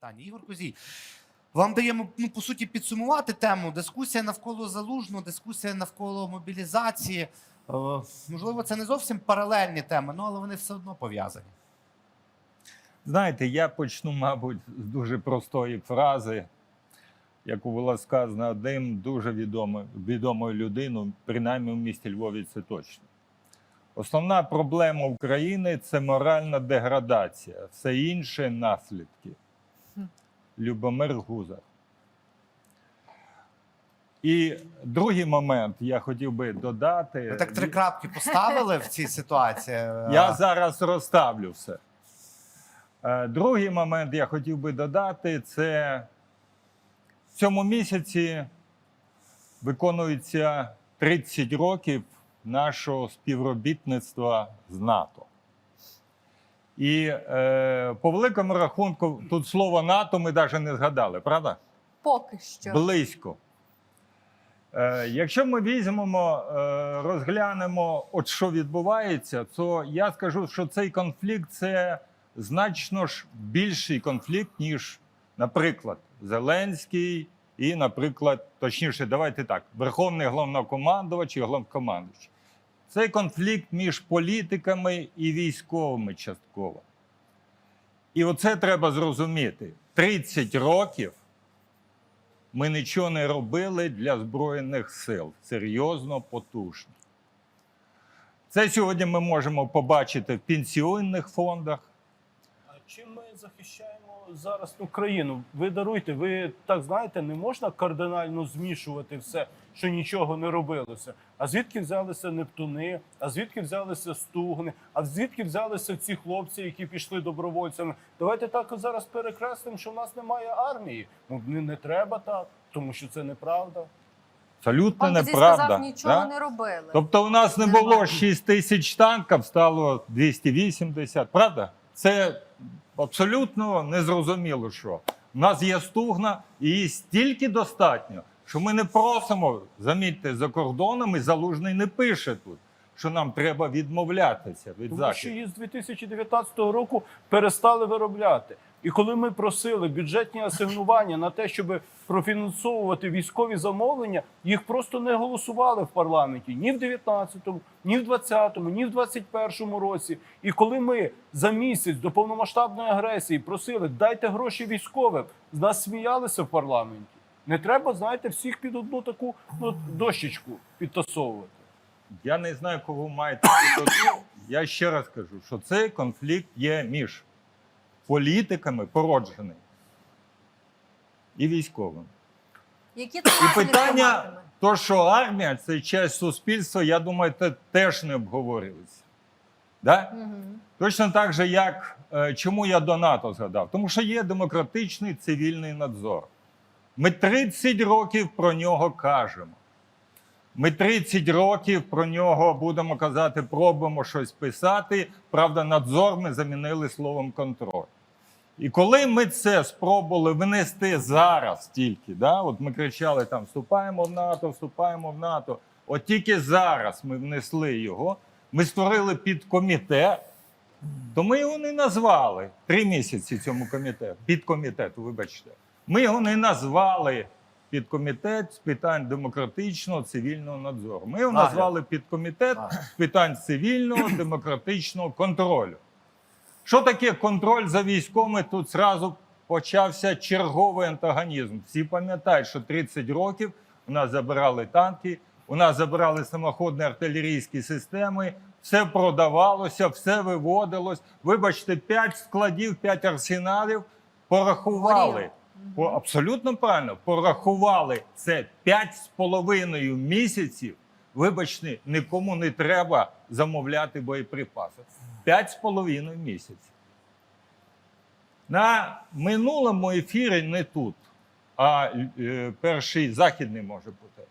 питання. Ігор Козій, вам даємо ну, по суті підсумувати тему. Дискусія навколо залужного, дискусія навколо мобілізації. Е, можливо, це не зовсім паралельні теми, ну, але вони все одно пов'язані. Знаєте, я почну, мабуть, з дуже простої фрази, яку була сказана одним дуже відомою, відомою людиною, принаймні в місті Львові це точно. Основна проблема України це моральна деградація, все інше наслідки. Любомир Гузар. І другий момент я хотів би додати. Ви так три крапки поставили в цій ситуації. Я зараз розставлю все. Е, Другий момент я хотів би додати: це в цьому місяці виконується 30 років нашого співробітництва з НАТО. І е, по великому рахунку, тут слово НАТО ми навіть не згадали, правда? Поки що. Близько. Е, якщо ми візьмемо, е, розглянемо, от що відбувається, то я скажу, що цей конфлікт це значно ж більший конфлікт, ніж, наприклад, Зеленський і, наприклад, точніше, давайте так, Верховний головнокомандувач і головнокомандувач. Цей конфлікт між політиками і військовими частково. І оце треба зрозуміти. 30 років ми нічого не робили для Збройних сил. Серйозно, потужно. Це сьогодні ми можемо побачити в пенсіонних фондах. А чим ми захищаємо зараз Україну? Ви даруйте, ви так знаєте, не можна кардинально змішувати все, що нічого не робилося. А звідки взялися Нептуни? А звідки взялися стугни? А звідки взялися ці хлопці, які пішли добровольцями? Давайте так зараз перекреслимо, що в нас немає армії. Ну не, не треба так, тому що це неправда. Абсолютно Пан неправда. сказав, нічого да? не робили. Тобто у нас не було 6 тисяч танків, стало 280. Правда? Це абсолютно незрозуміло, що. У нас є стугна, і її стільки достатньо, що ми не просимо, замітьте, за кордоном, і залужний не пише тут, що нам треба відмовлятися від Тому що її з 2019 року перестали виробляти. І коли ми просили бюджетні асигнування на те, щоб профінансовувати військові замовлення, їх просто не голосували в парламенті ні в 19-му, ні в 20-му, ні в 21-му році. І коли ми за місяць до повномасштабної агресії просили дайте гроші військовим, з нас сміялися в парламенті. Не треба, знаєте, всіх під одну таку ну, дощечку підтасовувати. Я не знаю, кого маєте тут. Я ще раз кажу, що цей конфлікт є між політиками породжений і військовими. Які І питання, то, що армія це часть суспільства, я думаю, це теж не обговорюється. Да? Мгм. Точно так же, як е, чому я до НАТО згадав? Тому що є демократичний цивільний надзор. Ми 30 років про нього кажемо. Ми 30 років про нього будемо казати, пробуємо щось писати. Правда, надзор ми замінили словом контроль. І коли ми це спробували внести зараз тільки, да, от ми кричали там: вступаємо в НАТО, вступаємо в НАТО. От тільки зараз ми внесли його, ми створили підкомітет, то ми його не назвали три місяці цьому комітету, підкомітету, вибачте. Ми його не назвали підкомітет з питань демократичного цивільного надзору. Ми його Нагляд. назвали підкомітет з питань цивільного демократичного контролю. Що таке контроль за військовими? Тут зразу почався черговий антагонізм. Всі пам'ятають, що 30 років у нас забирали танки, у нас забирали самоходні артилерійські системи, все продавалося, все виводилось. Вибачте, 5 складів, 5 арсеналів порахували. Горіло. Абсолютно правильно, порахували це 5,5 місяців. Вибачте, нікому не треба замовляти боєприпаси. 5,5 місяців. На минулому ефірі не тут, а е, перший західний може бути.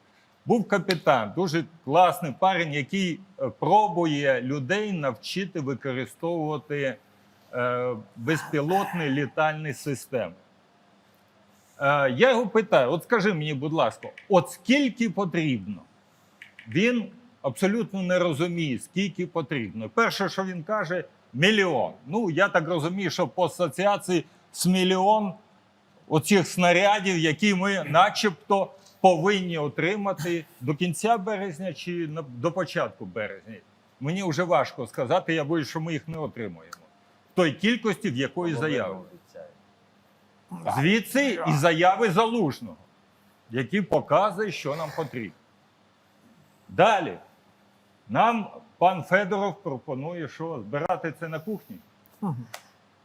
Був капітан, дуже класний парень, який е, пробує людей навчити використовувати е, безпілотні літальні системи. Е, я його питаю: от скажи мені, будь ласка, от скільки потрібно? Він абсолютно не розуміє, скільки потрібно. Перше, що він каже, мільйон. Ну, я так розумію, що по асоціації з мільйон оцих снарядів, які ми начебто повинні отримати до кінця березня чи до початку березня. Мені вже важко сказати, я боюсь, що ми їх не отримуємо. В той кількості, в якої заяви. Звідси і заяви залужного, які показують, що нам потрібно. Далі. Нам пан Федоров пропонує, що збирати це на кухні.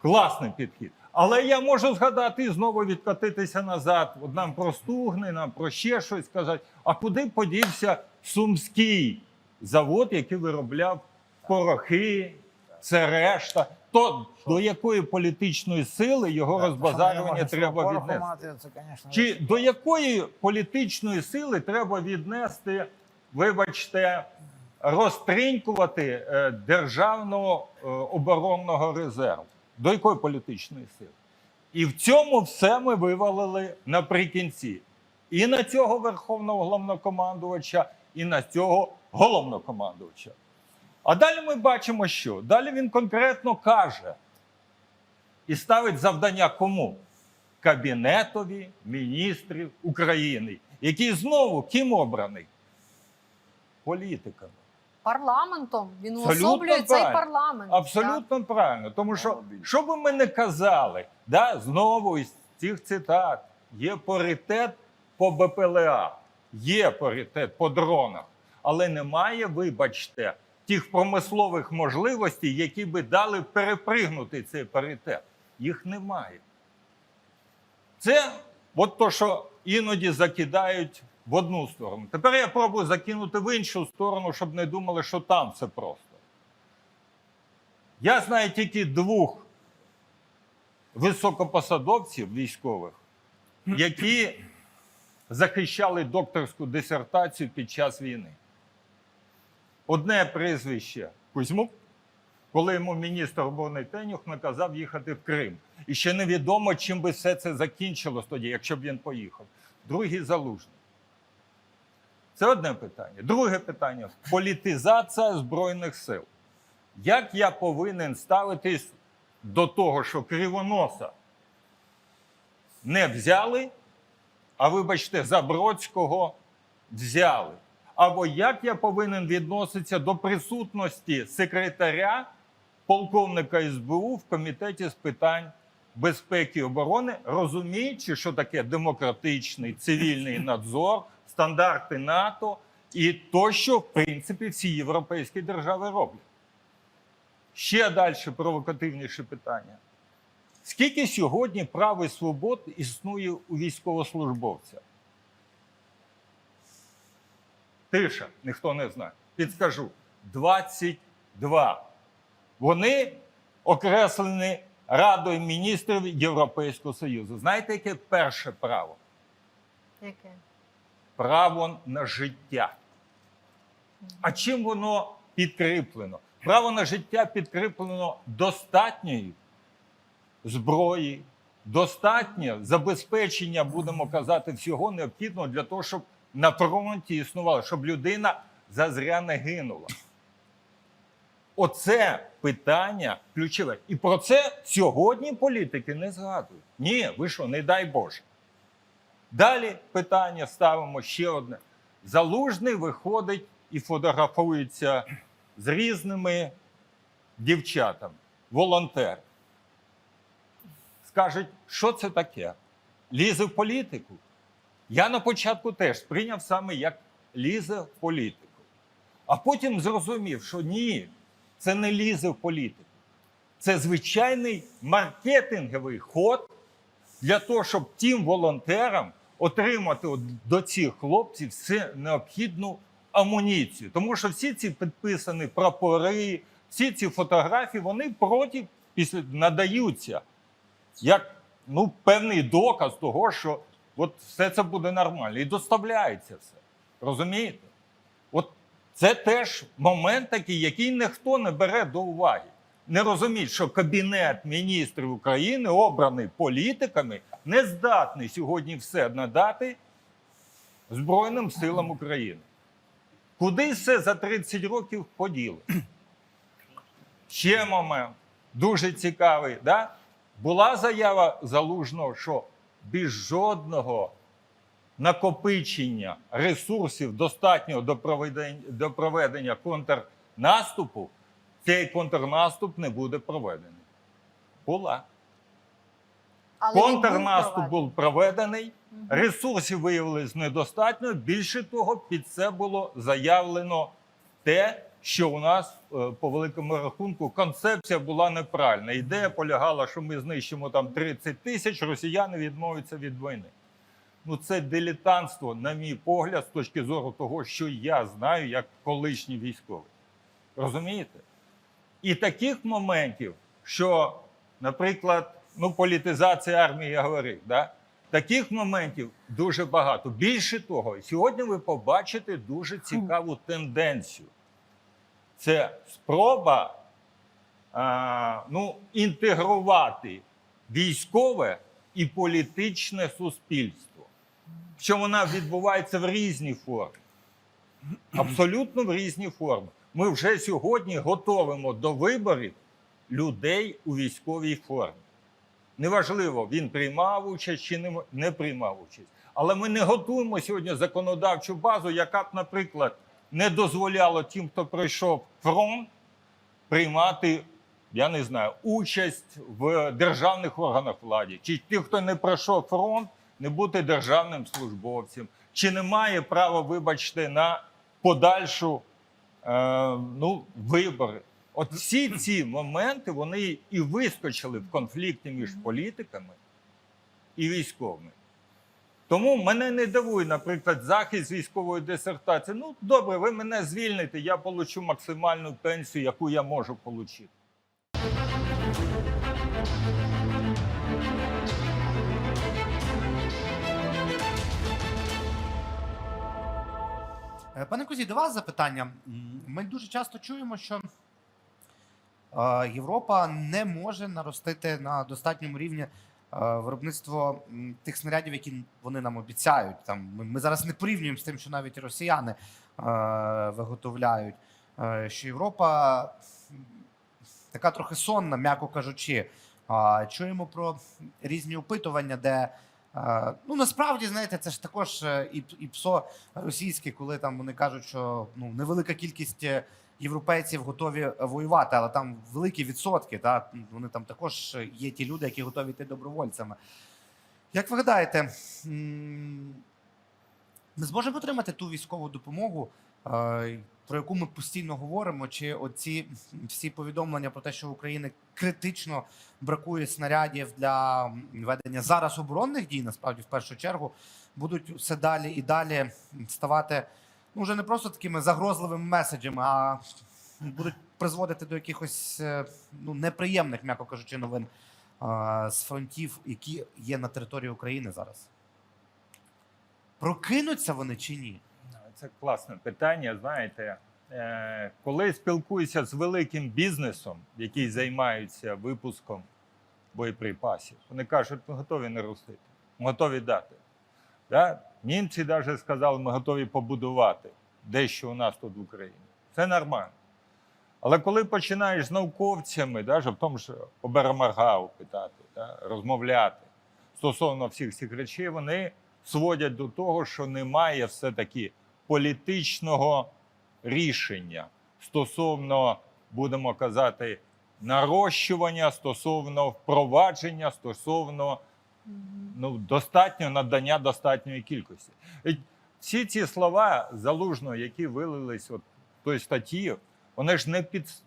Класний підхід. Але я можу згадати і знову відкотитися назад. От нам про стугни, нам про ще щось сказати. А куди подівся сумський завод, який виробляв порохи, це решта? То до якої політичної сили його розбазарювання треба віднести? Чи до якої політичної сили треба віднести, вибачте, розтринькувати е, державного е, оборонного резерву? До якої політичної сили? І в цьому все ми вивалили наприкінці. І на цього верховного головнокомандувача, і на цього головнокомандувача. А далі ми бачимо, що далі він конкретно каже і ставить завдання кому? Кабінетові міністрів України, який знову ким обраний? Політиками. Парламентом. Він Абсолютно уособлює цей парламент. Абсолютно правильно. Тому що, що би ми не казали, да, знову із цих цитат є паритет по БПЛА, є паритет по дронах, але немає, вибачте, тих промислових можливостей, які би дали перепригнути цей паритет. Їх немає. Це от то, що іноді закидають в одну сторону. Тепер я пробую закинути в іншу сторону, щоб не думали, що там все просто. Я знаю тільки двох високопосадовців військових, які захищали докторську дисертацію під час війни. Одне прізвище Кузьмук, коли йому міністр оборони Тенюх наказав їхати в Крим. І ще невідомо, чим би все це закінчилось тоді, якщо б він поїхав. Другий залужний. Це одне питання. Друге питання політизація Збройних сил. Як я повинен ставитись до того, що кривоноса не взяли, а вибачте, Забродського взяли? Або як я повинен відноситися до присутності секретаря полковника СБУ в комітеті з питань безпеки і оборони, розуміючи, що таке демократичний цивільний надзор, стандарти НАТО і то, що в принципі всі європейські держави роблять. Ще далі провокативніше питання. Скільки сьогодні прав і свобод існує у військовослужбовця? Тиша, ніхто не знає. Підскажу: 22. Вони окреслені Радою міністрів Європейського Союзу. Знаєте, яке перше право? Яке? Право на життя. А чим воно підкріплено? Право на життя підкріплено достатньою зброї, достатньо забезпечення, будемо казати, всього необхідного для того, щоб на фронті існувало, щоб людина зазря не гинула. Оце питання ключове. І про це сьогодні політики не згадують. Ні, ви що, не дай Боже. Далі питання ставимо ще одне. Залужний виходить і фотографується з різними дівчатами, волонтер. Скажуть, що це таке? Лізе в політику. Я на початку теж сприйняв саме як лізе в політику. А потім зрозумів, що ні, це не лізе в політику. Це звичайний маркетинговий ход для того, щоб тим волонтерам отримати до цих хлопців все необхідну амуніцію. Тому що всі ці підписані прапори, всі ці фотографії, вони проти після надаються як ну, певний доказ того, що от все це буде нормально. І доставляється все. Розумієте? От це теж момент такий, який ніхто не бере до уваги. Не розуміють, що Кабінет міністрів України, обраний політиками, не здатний сьогодні все надати Збройним силам України. Куди все за 30 років поділи? Ще момент дуже цікавий. Да? Була заява залужного, що без жодного накопичення ресурсів достатньо до проведення, до проведення контрнаступу, цей контрнаступ не буде проведений. Була. Але Контрнаступ був проведений, ресурсів виявилось недостатньо. Більше того, під це було заявлено те, що у нас е, по великому рахунку концепція була неправильна. Ідея полягала, що ми знищимо там 30 тисяч, росіяни відмовляться від війни. Ну, це дилетантство, на мій погляд, з точки зору того, що я знаю як колишній військовий. Розумієте? І таких моментів, що, наприклад, ну, політизація армії, я говорив, да? таких моментів дуже багато. Більше того, сьогодні ви побачите дуже цікаву тенденцію. Це спроба ну, інтегрувати військове і політичне суспільство. Що вона відбувається в різній формі. Абсолютно в різні форми. Ми вже сьогодні готовимо до виборів людей у військовій формі. Неважливо, він приймав участь чи не приймав участь. Але ми не готуємо сьогодні законодавчу базу, яка б, наприклад, не дозволяла тим, хто пройшов фронт, приймати, я не знаю, участь в державних органах влади. Чи тим, хто не пройшов фронт, не бути державним службовцем, чи не має права, вибачте, на подальшу е, ну, вибори. От всі ці моменти вони і вискочили в конфлікті між політиками і військовими. Тому мене не дивує, наприклад, захист військової дисертації. Ну, добре, ви мене звільните, я получу максимальну пенсію, яку я можу отримати. Е, Пане Кузі, до вас запитання. Ми дуже часто чуємо, що е, Європа не може наростити на достатньому рівні виробництво тих снарядів, які вони нам обіцяють. Там ми, зараз не порівнюємо з тим, що навіть росіяни е, виготовляють. Е, що Європа така трохи сонна, м'яко кажучи. Чуємо про різні опитування, де е, ну насправді знаєте, це ж також е, і, і псо російське, коли там вони кажуть, що ну невелика кількість е, європейців готові воювати, але там великі відсотки. Та вони там також є ті люди, які готові йти добровольцями. Як ви гадаєте, ми зможемо отримати ту військову допомогу, е, про яку ми постійно говоримо? Чи оці всі повідомлення про те, що в Україні критично бракує снарядів для ведення зараз оборонних дій, насправді в першу чергу, будуть все далі і далі ставати ну вже не просто такими загрозливими меседжами, а будуть призводити до якихось е, ну неприємних, м'яко кажучи, новин з фронтів, які є на території України зараз. Прокинуться вони чи ні? Це класне питання. Знаєте, Е, коли спілкуюся з великим бізнесом, який займається випуском боєприпасів, вони кажуть, ми готові не ростити, ми готові дати. Да? Німці навіть сказали, ми готові побудувати дещо у нас тут в Україні. Це нормально. Але коли починаєш з науковцями, навіть в тому ж Оберамаргау питати, да, розмовляти стосовно всіх цих речей, вони сводять до того, що немає все-таки політичного рішення стосовно, будемо казати, нарощування, стосовно впровадження, стосовно ну, достатньо надання достатньої кількості. Всі ці слова залужного, які вилились от той статті, вони ж не під,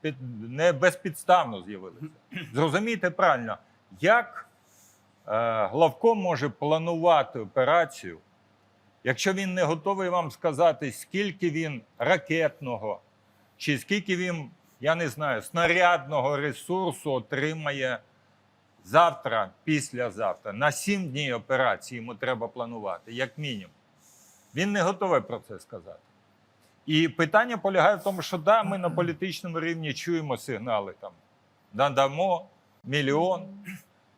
під не безпідставно з'явилися. Зрозумійте правильно, як е, главком може планувати операцію, якщо він не готовий вам сказати, скільки він ракетного, чи скільки він, я не знаю, снарядного ресурсу отримає завтра, післязавтра, на сім днів операції йому треба планувати, як мінімум. Він не готовий про це сказати. І питання полягає в тому, що да, ми на політичному рівні чуємо сигнали там надамо мільйон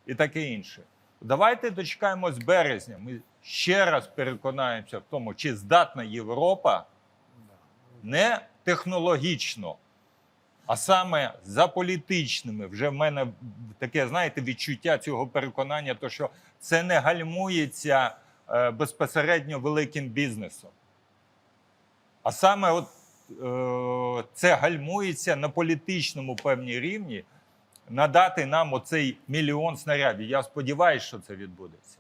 і таке інше. Давайте дочекаємось березня. Ми ще раз переконаємося в тому, чи здатна Європа не технологічно, А саме за політичними, вже в мене таке, знаєте, відчуття цього переконання, то що це не гальмується е, безпосередньо великим бізнесом. А саме от, е, це гальмується на політичному певній рівні надати нам оцей мільйон снарядів. Я сподіваюся, що це відбудеться.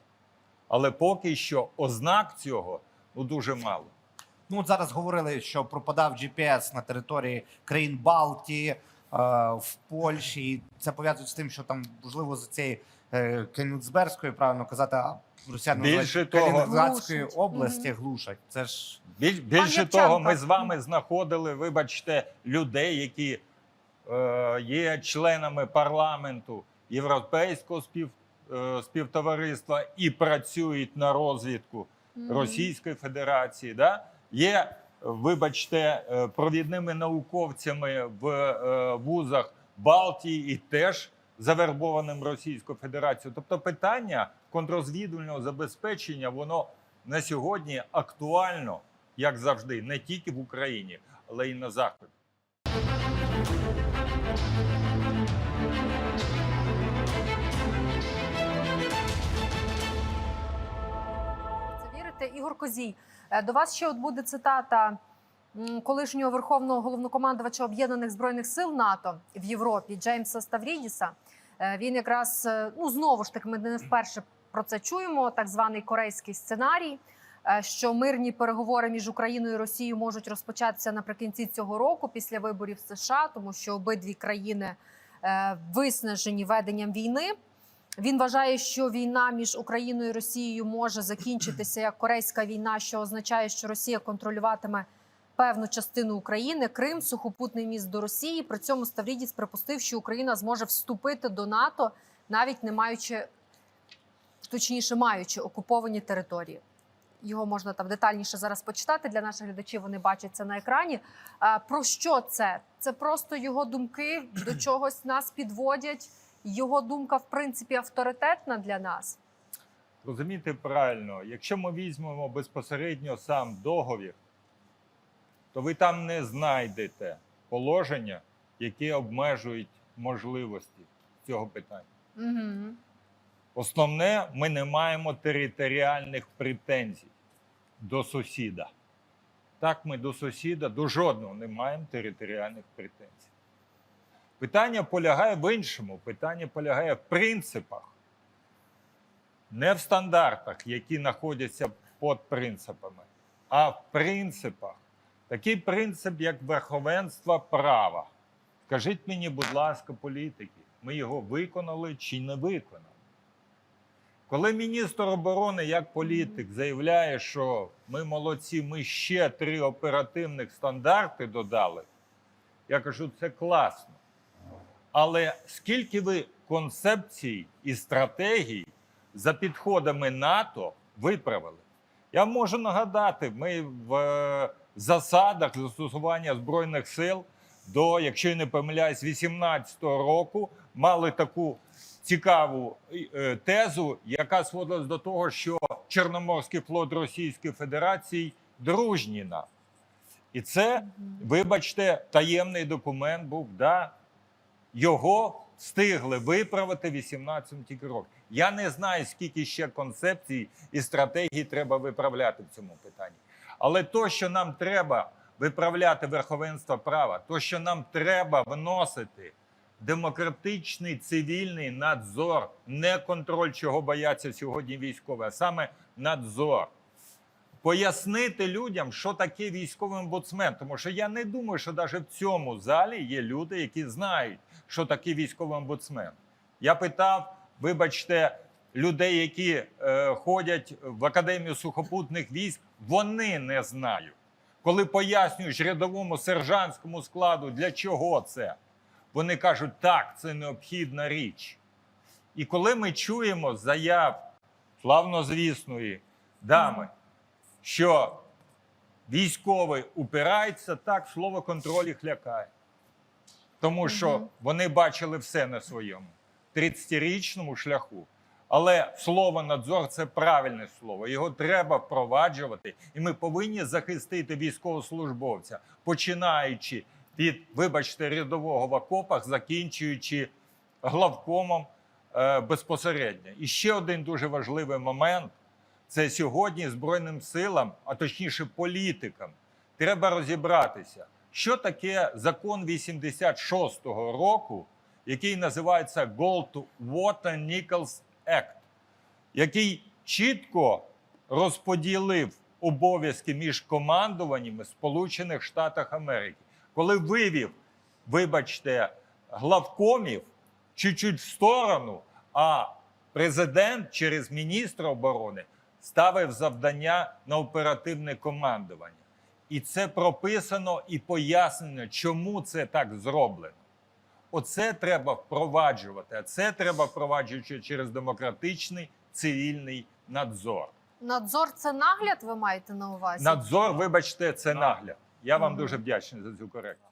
Але поки що ознак цього ну, дуже мало. Ну, от зараз говорили, що пропадав GPS на території країн Балтії, е, в Польщі. І це пов'язують з тим, що там, можливо, за цієї е, Кенігсберської, правильно казати, а росіяни Більше того- Калінінградської Глушать. області глушать. Це ж Біль, більше того, ми з вами знаходили, вибачте, людей, які е, є членами парламенту Європейського спів, співтовариства і працюють на розвідку Російської Федерації. Да? Є, вибачте, е, провідними науковцями в е, вузах Балтії і теж завербованим Російською Федерацією. Тобто питання контррозвідувального забезпечення, воно на сьогодні актуально, як завжди, не тільки в Україні, але й на Заході. Це? Ігор Козій, е, до вас ще от буде цитата колишнього верховного головнокомандувача Об'єднаних збройних сил НАТО в Європі Джеймса Ставрідіса. Е, Він якраз е, ну знову ж таки, ми не вперше про це чуємо. Так званий корейський сценарій. Що мирні переговори між Україною і Росією можуть розпочатися наприкінці цього року після виборів США, тому що обидві країни виснажені веденням війни. Він вважає, що війна між Україною і Росією може закінчитися як Корейська війна, що означає, що Росія контролюватиме певну частину України, Крим, сухопутний міст до Росії. При цьому Ставрідіс припустив, що Україна зможе вступити до НАТО, навіть не маючи, точніше, маючи окуповані території. Його можна там детальніше зараз почитати для наших глядачів. Вони бачать це на екрані. Про що це? Це просто його думки до чогось нас підводять. Його думка, в принципі, авторитетна для нас. Розумієте правильно, якщо ми візьмемо безпосередньо сам договір, то ви там не знайдете положення, які обмежують можливості цього питання. Угу. Основне, ми не маємо територіальних претензій до сусіда. Так, ми до сусіда, до жодного не маємо територіальних претензій. Питання полягає в іншому. Питання полягає в принципах, не в стандартах, які знаходяться під принципами, а в принципах. Такий принцип, як верховенство права. Скажіть мені, будь ласка, політики, ми його виконали чи не виконали? Коли міністр оборони як політик заявляє, що ми молодці, ми ще три оперативних стандарти додали, я кажу, це класно. Але скільки ви концепцій і стратегій за підходами НАТО виправили? Я можу нагадати, ми в е, засадах застосування збройних сил до, якщо я не помиляюсь, 18-го року мали таку цікаву е, тезу, яка сводилась до того, що Чорноморський флот Російської Федерації дружній нам. І це, вибачте, таємний документ був. Да, його встигли виправити 18 тільки років. Я не знаю, скільки ще концепцій і стратегій треба виправляти в цьому питанні. Але то, що нам треба виправляти верховенство права, то, що нам треба вносити демократичний цивільний надзор, не контроль, чого бояться сьогодні військові, а саме надзор. Пояснити людям, що таке військовий омбудсмен, тому що я не думаю, що навіть в цьому залі є люди, які знають, що таке військовий омбудсмен. Я питав, вибачте, людей, які е, ходять в академію сухопутних військ, вони не знають. Коли пояснюєш рядовому сержантському складу, для чого це, вони кажуть, так, це необхідна річ. І коли ми чуємо заяв славнозвісної дами, що військовий упирається, так слово контроль їх лякає. Тому що вони бачили все на своєму 30-річному шляху. Але слово надзор це правильне слово. Його треба впроваджувати, і ми повинні захистити військовослужбовця, починаючи від, вибачте, рядового в окопах, закінчуючи главкомом е, безпосередньо. І ще один дуже важливий момент це сьогодні Збройним силам, а точніше політикам, треба розібратися, що таке закон 86-го року, який називається Gold Water Nichols Act, який чітко розподілив обов'язки між командуваннями Сполучених Штатів Америки, коли вивів, вибачте, главкомів чуть-чуть в сторону, а президент через міністра оборони ставив завдання на оперативне командування. І це прописано і пояснено, чому це так зроблено. Оце треба впроваджувати, а це треба впроваджувати через демократичний цивільний надзор. Надзор це нагляд, ви маєте на увазі? Надзор, вибачте, це нагляд. Я вам дуже вдячний за цю корекцію.